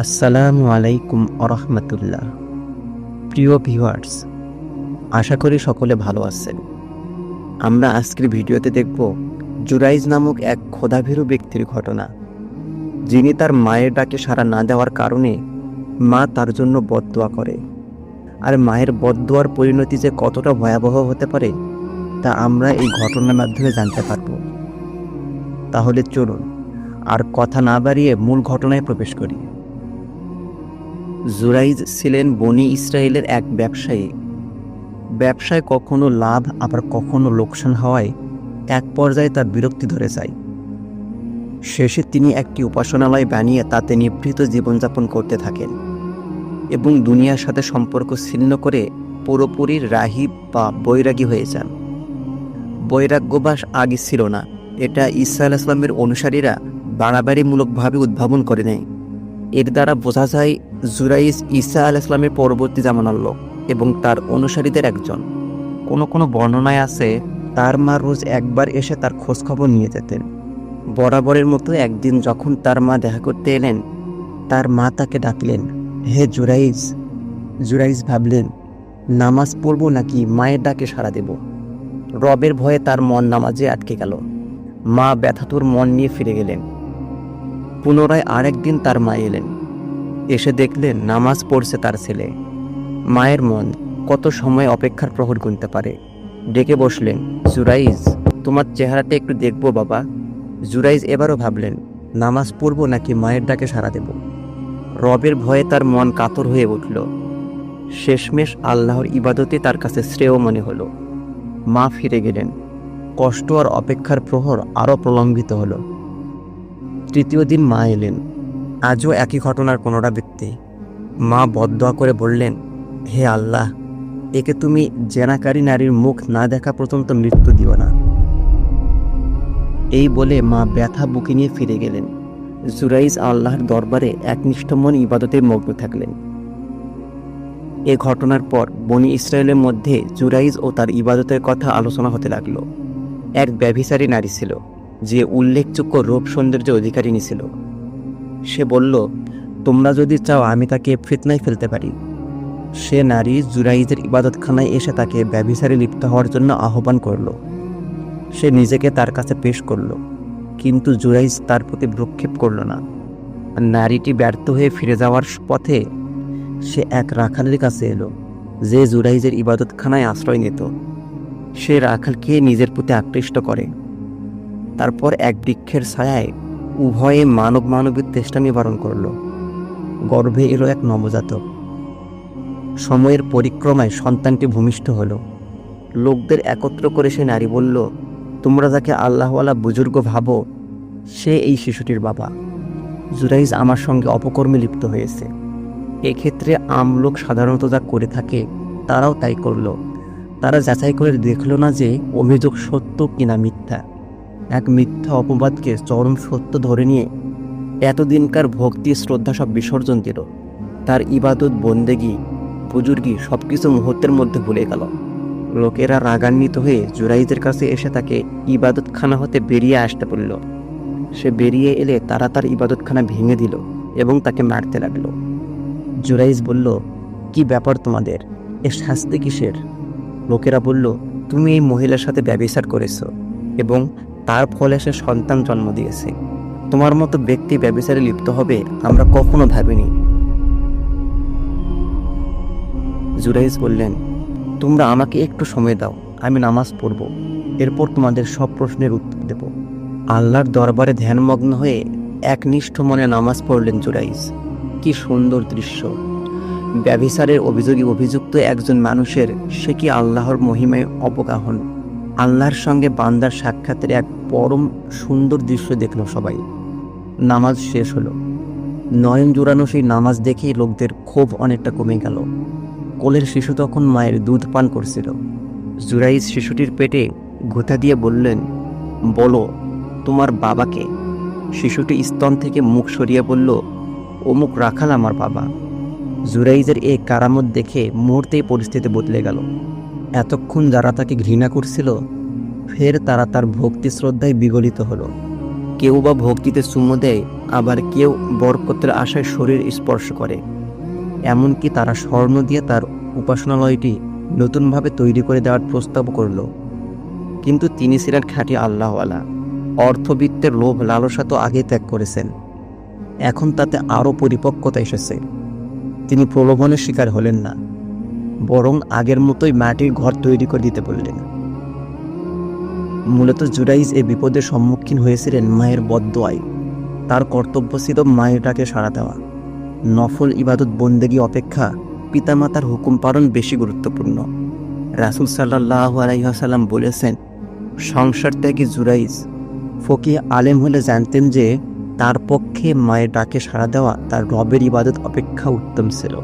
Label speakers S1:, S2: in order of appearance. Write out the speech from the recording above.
S1: আসসালামু আলাইকুম আরহামতুল্লাহ প্রিয় ভিউয়ার্স, আশা করি সকলে ভালো আছেন। আমরা আজকের ভিডিওতে দেখব জুরাইজ নামক এক খোদাভীরু ব্যক্তির ঘটনা। যিনি তার মায়ের ডাকে সাড়া না দেওয়ার কারণে মা তার জন্য বদদোয়া করে। আর মায়ের বদদোয়ার পরিণতি যে কতটা ভয়াবহ হতে পারে, তা আমরা এই ঘটনার মাধ্যমে জানতে পারব। তাহলে চলুন, আর কথা না বাড়িয়ে মূল ঘটনায় প্রবেশ করি। জুরাইজ ছিলেন বনি ইসরায়েলের এক ব্যবসায়ী। ব্যবসায় কখনো লাভ, আবার কখনো লোকসান হওয়ায় এক পর্যায়ে তার বিরক্তি ধরে যায়। শেষে তিনি একটি উপাসনালয় বানিয়ে তাতে নিভৃত জীবনযাপন করতে থাকেন এবং দুনিয়ার সাথে সম্পর্ক ছিন্ন করে পুরোপুরি রাহিব বা বৈরাগী হয়ে যান। বৈরাগ্যবাস আগে ছিল না। এটা ঈসা আল ইসলামের অনুসারীরা বাড়াবাড়িমূলকভাবে উদ্ভাবন করে নেয়। এর দ্বারা বোঝা যায় জুরাইস ঈসা আল ইসলামের পরবর্তী জামানার লোক এবং তার অনুসারীদের একজন। কোনো কোনো বর্ণনায় আছে, তার মা রোজ একবার এসে তার খোঁজখবর নিয়ে যেতেন। বরাবরের মতো একদিন যখন তার মা দেখা করতে এলেন, তার মা তাকে ডাকলেন, হে জুরাইজ জুরাইজ ভাবলেন, নামাজ পড়ব নাকি মায়ের ডাকে সাড়া দেব? রবের ভয়ে তার মন নামাজে আটকে গেল। মা ব্যথাতুর মন নিয়ে ফিরে গেলেন। পুনরায় আরেকদিন তার মা এলেন। এসে দেখলেন নামাজ পড়ছে তার ছেলে। মায়ের মন কত সময় অপেক্ষার প্রহর গুনতে পারে। ডেকে বসলেন, জুরাইজ, তোমার চেহারাটা একটু দেখব বাবা। জুরাইজ এবারও ভাবলেন, নামাজ পড়ব নাকি মায়ের ডাকে সাড়া দেব? রবের ভয়ে তার মন কাতর হয়ে উঠল। শেষমেশ আল্লাহর ইবাদতে তার কাছে শ্রেয় মনে হলো। মা ফিরে গেলেন। কষ্ট আর অপেক্ষার প্রহর আরও প্রলম্বিত হলো। তৃতীয় দিন মা এলেন। আজও একই ঘটনার পুনরাবৃত্তি মা বদদোয়া করে বললেন, হে আল্লাহ, একে তুমি জেনাকারী নারীর মুখ না দেখা পর্যন্ত মৃত্যু দিও না। এই বলে মা ব্যথা বুকে নিয়ে ফিরে গেলেন। জুরাইজ আল্লাহর দরবারে একনিষ্ঠ মন ইবাদতে মগ্ন থাকলেন। এ ঘটনার পর বনি ইসরায়েলের মধ্যে জুরাইজ ও তার ইবাদতের কথা আলোচনা হতে লাগল। এক ব্যভিচারী নারী ছিল। যে উল্লেখযোগ্য রূপ সৌন্দর্য অধিকারিণী ছিল সে বলল, তোমরা যদি চাও আমি তাকে ফিতনায় ফেলতে পারি। সে নারী জুরাইজের ইবাদতখানায় এসে তাকে ব্যভিচারে লিপ্ত হওয়ার জন্য আহ্বান করল। সে নিজেকে তার কাছে পেশ করল, কিন্তু জুরাইজ তার প্রতি ভ্রুক্ষেপ করল না। নারীটি ব্যর্থ হয়ে ফিরে যাওয়ার পথে সে এক রাখালের কাছে এলো, যে জুরাইজের ইবাদতখানায় আশ্রয় নিত। সে রাখালকে নিজের প্রতি আকৃষ্ট করে। তারপর এক বৃক্ষের ছায়ায় উভয়ে মানব মানবীর চেষ্টা নিবারণ করল। গর্ভে এলো এক নবজাতক। সময়ের পরিক্রমায় সন্তানটি ভূমিষ্ঠ হলো। লোকদের একত্র করে সে নারী বলল, তোমরা যাকে আল্লাহওয়ালা বুজুর্গ ভাবো, সে এই শিশুটির বাবা। জুরাইজ আমার সঙ্গে অপকর্মে লিপ্ত হয়েছে। এক্ষেত্রে আমলোক সাধারণত যা করে থাকে, তারাও তাই করল। তারা যাচাই করে দেখল না যে অভিযোগ সত্য কিনা মিথ্যা। এক মিথ্যা অপবাদকে চরম সত্য ধরে নিয়ে এতদিনকার ভক্তি শ্রদ্ধা সব বিসর্জন দিল। তার ইবাদত, বন্দেগি, বুজুর্গি সব কিছু মুহূর্তের মধ্যে ভুলে গেল। লোকেরা রাগান্বিত হয়ে জুরাইজের কাছে এসে তাকে ইবাদতখানা হতে বেরিয়ে আসতে বলল। সে বেরিয়ে এলে তারা তার ইবাদতখানা ভেঙে দিল এবং তাকে মারতে লাগল। জুরাইজ বলল, কি ব্যাপার তোমাদের? এ শাস্তি কিসের? লোকেরা বলল, তুমি এই মহিলার সাথে ব্যবচার করেছ এবং তার ফলে সে সন্তান জন্ম দিয়েছে। তোমার মতো ব্যক্তি ব্যবচারে লিপ্ত হবে আমরা কখনো ভাবিনি। জুরাইজ বললেন, তোমরা আমাকে একটু সময় দাও, আমি নামাজ পড়ব। এরপর তোমাদের সব প্রশ্নের উত্তর দেব। আল্লাহর দরবারে ধ্যানমগ্ন হয়ে একনিষ্ঠ মনে নামাজ পড়লেন জুরাইজ। কি সুন্দর দৃশ্য। ব্যভিচারের অভিযোগী অভিযুক্ত একজন মানুষের সে কি আল্লাহর মহিমায় অবগাহন? আল্লাহর সঙ্গে বান্দার সাক্ষাতের এক পরম সুন্দর দৃশ্য দেখল সবাই। নামাজ শেষ হলো। নয়ন জোড়ানো সেই নামাজ দেখেই লোকদের ক্ষোভ অনেকটা কমে গেল। কোলের শিশু তখন মায়ের দুধ পান করছিল। জুরাইজ শিশুটির পেটে গোথা দিয়ে বললেন, বলো, তোমার বাবাকে? শিশুটি স্তন থেকে মুখ সরিয়ে বলল, অমুক রাখাল আমার বাবা। জুরাইজের এই কারামত দেখে মুহূর্তেই পরিস্থিতি বদলে গেল। এতক্ষণ যারা তাকে ঘৃণা করছিল, ফের তারা তার ভক্তি শ্রদ্ধায় বিগলিত হলো। কেউ বা ভক্তিতে চুমো দেয়, আবার কেউ বরকতের আশায় শরীর স্পর্শ করে। এমনকি তারা স্বর্ণ দিয়ে তার উপাসনালয়টি নতুনভাবে তৈরি করে দেওয়ার প্রস্তাব করল। কিন্তু তিনি ছিলেন খাঁটি আল্লাহওয়ালা। অর্থবিত্তের লোভ লালসা তো আগে ত্যাগ করেছেন। এখন তাতে আরও পরিপক্কতা এসেছে। তিনি প্রলোভনের শিকার হলেন না। বরং আগের মতোই মাটির ঘর তৈরি করে দিতে বললেন। মূলত জুরাইজ এ বিপদের সম্মুখীন হয়েছিলেন মায়ের বদোয়ায় তার কর্তব্য ছিল মায়েরটাকে সাড়া দেওয়া। নফল ইবাদত বন্দেগী অপেক্ষা পিতামাতার হুকুম পালন বেশি গুরুত্বপূর্ণ। রাসুল সাল্লাহ আলাইসাল্লাম বলেছেন, সংসার ত্যাগী জুরাইজ, ফকিহ আলেম হলে জানতেন যে তার পক্ষে মায়ের ডাকে সাড়া দেওয়া তার রবের ইবাদত অপেক্ষা উত্তম ছিল।